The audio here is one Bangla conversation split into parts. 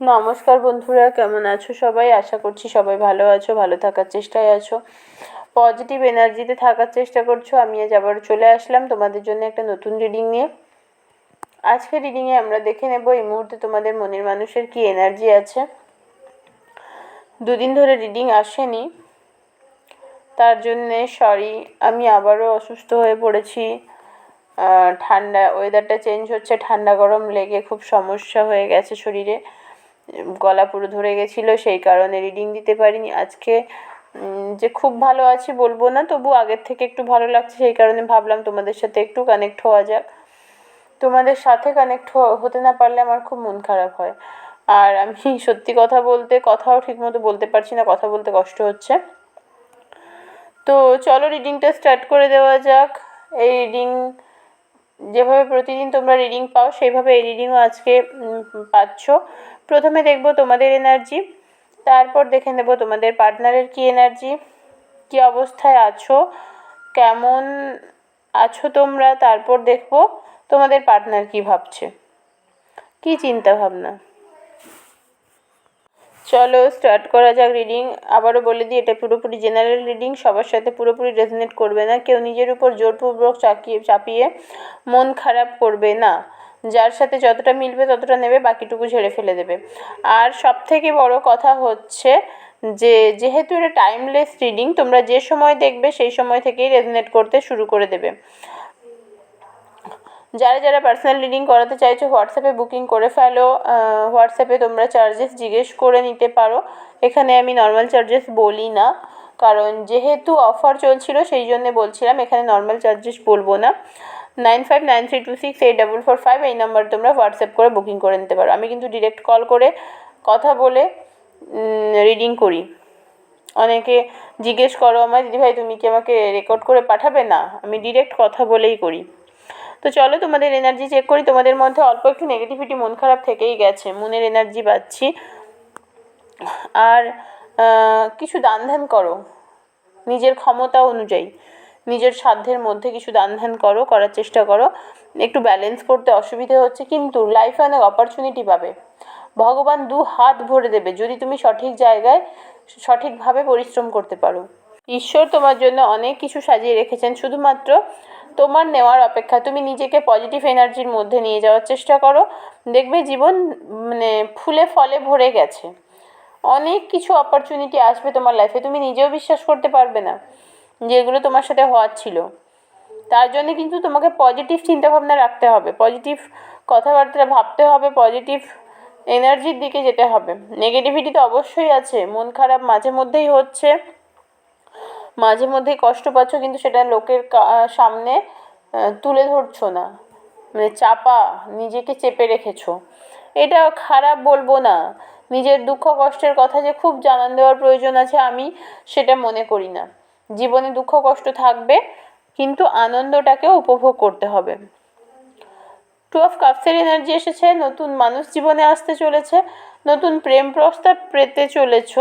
নমস্কার বন্ধুরা, কেমন আছো সবাই? আশা করছি সবাই ভালো আছো, ভালো থাকার চেষ্টায় আছো। পজিটিভ এনার্জিতে থাকার চেষ্টা করছ, আমি আজ আবার চলে আসলাম তোমাদের জন্য একটা নতুন রিডিং নিয়ে। আজকে রিডিংয়ে আমরা দেখে নেব এই মুহূর্তে তোমাদের মনের মানুষের কি এনার্জি আছে। দুদিন ধরে রিডিং আসেনি। তার জন্যে সরি আমি আবারও অসুস্থ হয়ে পড়েছি। ঠান্ডা ওয়েদারটা চেঞ্জ হচ্ছে, ঠান্ডা গরম লেগে খুব সমস্যা হয়ে গেছে শরীরে। গলা পুরো ধরে গেছিল, সেই কারণে রিডিং দিতে পারিনি। আজকে যে খুব ভালো আছি বলব না, তবু আগের থেকে একটু ভালো লাগছে, সেই কারণে ভাবলাম তোমাদের সাথে একটু কানেক্ট হওয়া যাক। তোমাদের সাথে কানেক্ট হতে না পারলে আমার খুব মন খারাপ হয়। আর আমি সত্যি কথা বলতে, কথাও ঠিকমতো বলতে পারছি না, কথা বলতে কষ্ট হচ্ছে। তো চলো রিডিংটা স্টার্ট করে দেওয়া যাক। এই রিডিং যেভাবে প্রতিদিন তোমরা রিডিং পাও, সেইভাবে এই রিডিংও আজকে পাচ্ছ। প্রথমে দেখব তোমাদের এনার্জি তারপর দেখে নেব তোমাদের পার্টনারের কি এনার্জি কি অবস্থায় আছো, কেমন আছো তোমরা, তারপর দেখব তোমাদের পার্টনার কি ভাবছে। কি চিন্তা ভাবনা? চলো স্টার্ট করা যাক রিডিং আবারও বলে দিই, এটা পুরোপুরি জেনারেল রিডিং সবার সাথে পুরোপুরি রেজনেট করবে না। কেউ নিজের উপর জোরপূর্বক চাকিয়ে, চাপিয়ে মন খারাপ করবে না। যার সাথে যতটা মিলবে ততটা নেবে, বাকিটুকু ঝেড়ে ফেলে দেবে। আর সব থেকে বড় কথা হচ্ছে যে, যেহেতু এটা টাইমলেস রিডিং তোমরা যে সময় দেখবে সেই সময় থেকেই রেজনেট করতে শুরু করে দেবে। যারা যারা পার্সোনাল রিডিং করাতে চাইছো হোয়াটসঅ্যাপে বুকিং করে ফেলো হোয়াটসঅ্যাপে তোমরা চার্জেস জিজ্ঞেস করে নিতে পারো। এখানে আমি নর্মাল চার্জেস বলি না, কারণ যেহেতু অফার চলছিল, সেই জন্যে বলছিলাম, এখানে নর্মাল চার্জেস বলব না। Nine five nine three two six eight double four five এই নাম্বার তোমরা হোয়াটসঅ্যাপ করে বুকিং করে নিতে পারো। আমি কিন্তু ডিরেক্ট কল করে কথা বলে রিডিং করি। অনেকে জিজ্ঞেস করো আমায়, দিদিভাই, তুমি কি আমাকে রেকর্ড করে পাঠাবে? না, আমি ডিরেক্ট কথা বলেই করি। তো চলো তোমাদের এনার্জি চেক করি। তোমাদের মধ্যে অল্প একটু নেগেটিভিটি মন খারাপ থেকেই গেছে, মনের এনার্জি পাচ্ছি। আর কিছু দান ধ্যান করো। নিজের ক্ষমতা অনুযায়ী, নিজের সাধ্যের মধ্যে কিছু দান ধ্যান করো, করার চেষ্টা করো। একটু ব্যালেন্স করতে অসুবিধে হচ্ছে, কিন্তু লাইফে অনেক অপরচুনিটি পাবে। ভগবান দু হাত ভরে দেবে, যদি তুমি সঠিক জায়গায়, সঠিকভাবে পরিশ্রম করতে পারো। ঈশ্বর তোমার জন্য অনেক কিছু সাজিয়ে রেখেছেন, শুধুমাত্র তোমার নেওয়ার অপেক্ষা। তুমি নিজেকে পজিটিভ এনার্জির মধ্যে নিয়ে যাওয়ার চেষ্টা করো। দেখবে জীবন মানে ফুলে ফলে ভরে গেছে। অনেক কিছু অপরচুনিটি আসবে তোমার লাইফে তুমি নিজেও বিশ্বাস করতে পারবে না যেগুলো তোমার সাথে হওয়ার ছিল। তার জন্য কিন্তু তোমাকে পজিটিভ চিন্তাভাবনা রাখতে হবে। পজিটিভ কথাবার্তা ভাবতে হবে পজিটিভ এনার্জির দিকে যেতে হবে। নেগেটিভিটি তো অবশ্যই আছে। মন খারাপ মাঝে মধ্যেই হচ্ছে। মাঝে মধ্যে কষ্ট পাচ্ছ, কিন্তু সেটা লোকের সামনে তুলে ধরছো না। মানে চাপা, নিজেকে চেপে রেখেছো। এটা খারাপ বলব না। নিজের দুঃখ কষ্টের কথা যে খুব জানান দেওয়ার প্রয়োজন আছে, আমি সেটা মনে করি না। জীবনে দুঃখ কষ্ট থাকবে, কিন্তু আনন্দটাকেও উপভোগ করতে হবে। টু অফ কাপসের এনার্জি এসেছে, নতুন মানুষ জীবনে আসতে চলেছে, নতুন প্রেম প্রস্তাব পেতে চলেছ।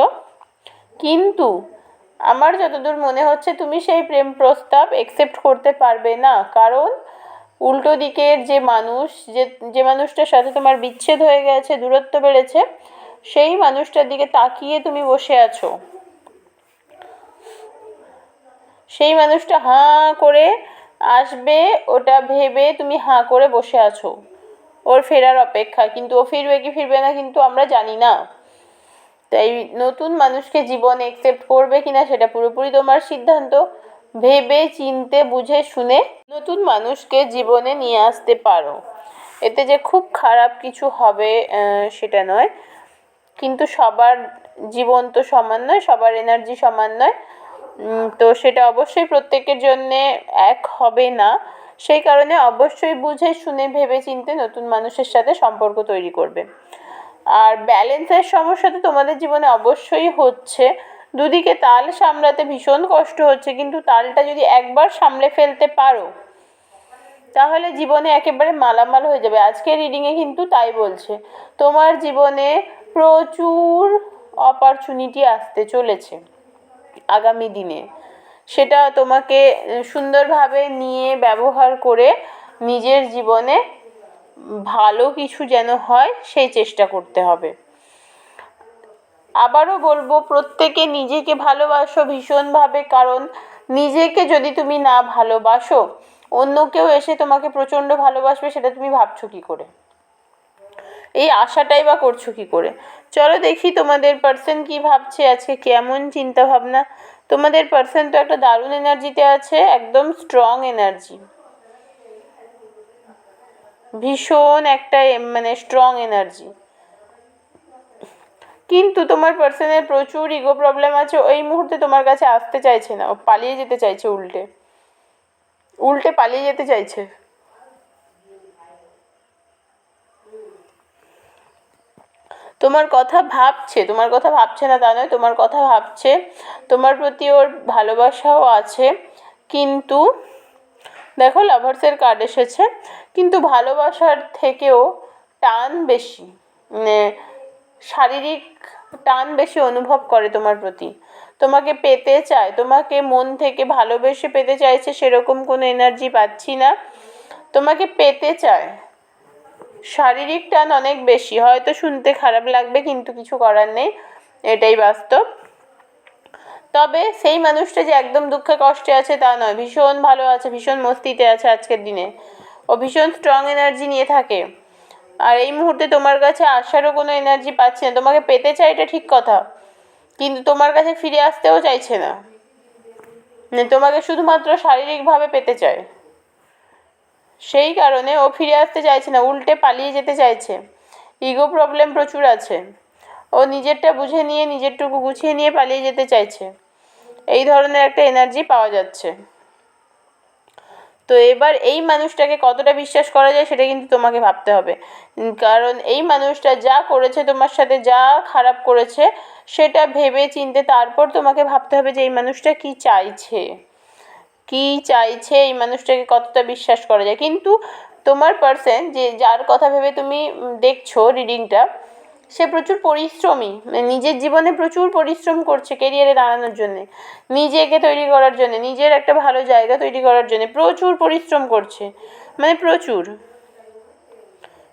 কিন্তু আমার যতদূর মনে হচ্ছে, তুমি সেই প্রেম প্রস্তাব একসেপ্ট করতে পারবে না। কারণ, উল্টো দিকের যে মানুষ, যে যে মানুষটার সাথে তোমার বিচ্ছেদ হয়ে গেছে, দূরত্ব বেড়েছে, সেই মানুষটার দিকে তাকিয়ে তুমি বসে আছো। সেই মানুষটা হাঁ করে আসবে, ওটা ভেবে তুমি হাঁ করে বসে আছো। ওর ফেরার অপেক্ষা। কিন্তু ও ফিরবে কি ফিরবে না, কিন্তু আমরা জানি না। তাই নতুন মানুষকে জীবনে একসেপ্ট করবে কিনা সেটা পুরোপুরি তোমার সিদ্ধান্ত। ভেবে, চিনতে, বুঝে, শুনে নতুন মানুষকে জীবনে নিয়ে আসতে পারো। এতে যে খুব খারাপ কিছু হবে সেটা নয়। কিন্তু সবার জীবন তো সমান নয়, সবার এনার্জি সমান নয়। তো সেটা অবশ্যই প্রত্যেকের জন্যে এক হবে না। সেই কারণে অবশ্যই বুঝে, শুনে, ভেবে, চিনতে নতুন মানুষের সাথে সম্পর্ক তৈরি করবে। আর ব্যালেন্সের সমস্যা তো তোমাদের জীবনে অবশ্যই হচ্ছে। দুদিকে তাল সামলাতে ভীষণ কষ্ট হচ্ছে, কিন্তু তালটা যদি একবার সামলে ফেলতে পারো, তাহলে জীবনে একেবারে মালামাল হয়ে যাবে। আজকের রিডিংয়ে কিন্তু তাই বলছে, তোমার জীবনে প্রচুর অপরচুনিটি আসতে চলেছে আগামী দিনে। সেটা তোমাকে সুন্দরভাবে নিয়ে ব্যবহার করে নিজের জীবনে ভালো কিছু যেন হয়, সেই চেষ্টা করতে হবে। আবারও বলব, প্রত্যেকে নিজেকে ভালোবাসো ভীষণভাবে, কারণ নিজেকে যদি তুমি না ভালোবাসো, অন্য কেউ এসে তোমাকে প্রচণ্ড ভালোবাসবে, সেটা তুমি ভাবছ কী করে? এই আশাটাই বা করছ কী করে? চলো দেখি তোমাদের পার্সন কী ভাবছে, আজকে কেমন চিন্তা ভাবনা তোমাদের পার্সন তো একটা দারুণ এনার্জিতে আছে, একদম স্ট্রং এনার্জি ভীষণ একটা মানে স্ট্রং এনার্জি কিন্তু তোমার পার্সনের প্রচুর ইগো প্রবলেম আছে, ওই মুহূর্তে তোমার কাছে আসতে চাইছে না পালিয়ে যেতে চাইছে উল্টে। উল্টে পালিয়ে যেতে চাইছে। তোমার কথা ভাবছে, তোমার কথা ভাবছে না তা নয়, তোমার কথা ভাবছে, তোমার প্রতি ওর ভালোবাসাও আছে, কিন্তু দেখো লাভার্সের কার্ড এসেছে কিন্তু ভালোবাসার থেকেও টান বেশি। মানে শারীরিক টান বেশি অনুভব করে তোমার প্রতি। তোমাকে পেতে চায়, তোমাকে মন থেকে ভালোবেসে পেতে চাইছে সেরকম কোনো এনার্জি পাচ্ছি না। তোমাকে পেতে চায়। শারীরিক টান অনেক বেশি, হয়তো শুনতে খারাপ লাগবে কিন্তু কিছু করার নেই, এটাই বাস্তব। তবে সেই মানুষটা যে একদম দুঃখে কষ্টে আছে তা নয়, ভীষণ ভালো আছে, ভীষণ মস্তিতে আছে আজকের দিনে। ও ভীষণ স্ট্রং এনার্জি নিয়ে থাকে। আর এই মুহূর্তে তোমার কাছে আসারও কোনো এনার্জি পাচ্ছে না। তোমাকে পেতে চায় এটা ঠিক কথা, কিন্তু তোমার কাছে ফিরে আসতেও চাইছে না। মানে তোমাকে শুধুমাত্র শারীরিকভাবে পেতে চায়। সেই কারণে ও ফিরে আসতে চাইছে না, উল্টে পালিয়ে যেতে চাইছে। ইগো প্রবলেম প্রচুর আছে। ও নিজেরটা বুঝে নিয়ে, নিজেরটুকু গুছিয়ে নিয়ে পালিয়ে যেতে চাইছে। এই ধরনের একটা এনার্জি পাওয়া যাচ্ছে। তো এবার এই মানুষটাকে কতটা বিশ্বাস করা যায় সেটা কিন্তু তোমাকে ভাবতে হবে। কারণ এই মানুষটা যা করেছে, তোমার সাথে যা খারাপ করেছে, সেটা ভেবে চিনতে তারপর তোমাকে ভাবতে হবে যে এই মানুষটা কি চাইছে। কি চাইছে এই মানুষটাকে কতটা বিশ্বাস করা যায়। কিন্তু তোমার পার্সন যে, যার কথা ভেবে তুমি দেখছ রিডিংটা সে প্রচুর পরিশ্রমী মানে নিজের জীবনে প্রচুর পরিশ্রম করছে কেরিয়ারে দাঁড়ানোর জন্যে, নিজেকে তৈরি করার জন্য, নিজের একটা ভালো জায়গা তৈরি করার জন্য প্রচুর পরিশ্রম করছে মানে প্রচুর,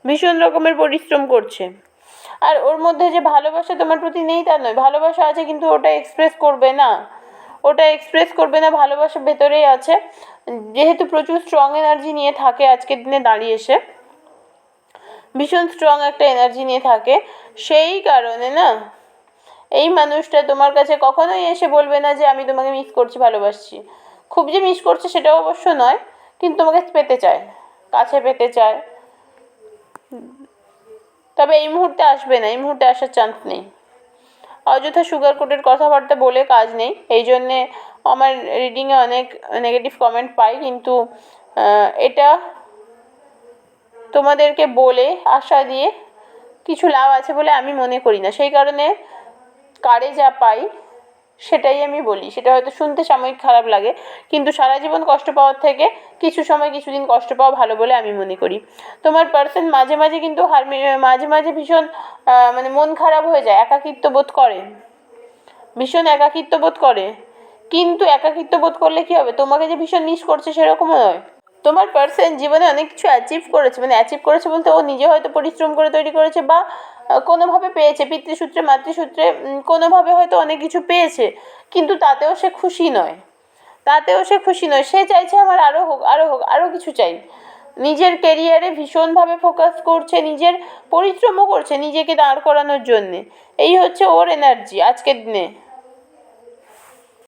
ভীষণ রকমের পরিশ্রম করছে। আর ওর মধ্যে যে ভালোবাসা তোমার প্রতি নেই তা নয়, ভালোবাসা আছে কিন্তু ওটা এক্সপ্রেস করবে না, ওটা এক্সপ্রেস করবে না, ভালোবাসা ভেতরেই আছে। যেহেতু প্রচুর স্ট্রং এনার্জি নিয়ে থাকে আজকের দিনে দাঁড়িয়ে এসে ভীষণ স্ট্রং একটা এনার্জি নিয়ে থাকে। সেই কারণে না, এই মানুষটা তোমার কাছে কখনোই এসে বলবে না যে, আমি তোমাকে মিস করছি, ভালোবাসছি। খুব যে মিস করছে সেটাও অবশ্য নয়, কিন্তু তোমাকে পেতে চায়, কাছে পেতে চায়। তবে এই মুহূর্তে আসবে না, এই মুহূর্তে আসার চান্স নেই। অযথা সুগার কোটের কথাবার্তা বলে কাজ নেই, এই জন্যে আমার রিডিংয়ে অনেক নেগেটিভ কমেন্ট পাই, কিন্তু এটা তোমাদেরকে বলে, আশা দিয়ে কিছু লাভ আছে বলে আমি মনে করি না। সেই কারণে কারে যা পাই, সেটাই আমি বলি। সেটা হয়তো শুনতে সাময়িক খারাপ লাগে, কিন্তু সারা জীবন কষ্ট পাওয়ার থেকে কিছু সময় কিছুদিন কষ্ট পাওয়া ভালো বলে আমি মনে করি। তোমার পার্সন মাঝে মাঝে কিন্তু হারমি, মাঝে মাঝে ভীষণ মানে মন খারাপ হয়ে যায়, একাকিত্ব বোধ করে। ভীষণ একাকিত্ব বোধ করে। কিন্তু একাকিত্ব বোধ করলে কি হবে? তোমাকে যে ভীষণ মিস করছে সেরকমও নয়। তোমার পার্সন জীবনে অনেক কিছু অ্যাচিভ করেছে। মানে অ্যাচিভ করেছে বলতে ও নিজে হয়তো পরিশ্রম করে তৈরি করেছে বা কোনোভাবে পেয়েছে। পিতৃসূত্রে, মাতৃসূত্রে কোনোভাবে হয়তো অনেক কিছু পেয়েছে, কিন্তু তাতেও সে খুশি নয়। তাতেও সে খুশি নয়। সে চাইছে আমার আরও হোক আরও হোক আরও কিছু চাই। নিজের কেরিয়ারে ভীষণভাবে ফোকাস করছে, নিজের পরিশ্রমও করছে নিজেকে দাঁড় করানোর জন্যে। এই হচ্ছে ওর এনার্জি আজকের দিনে।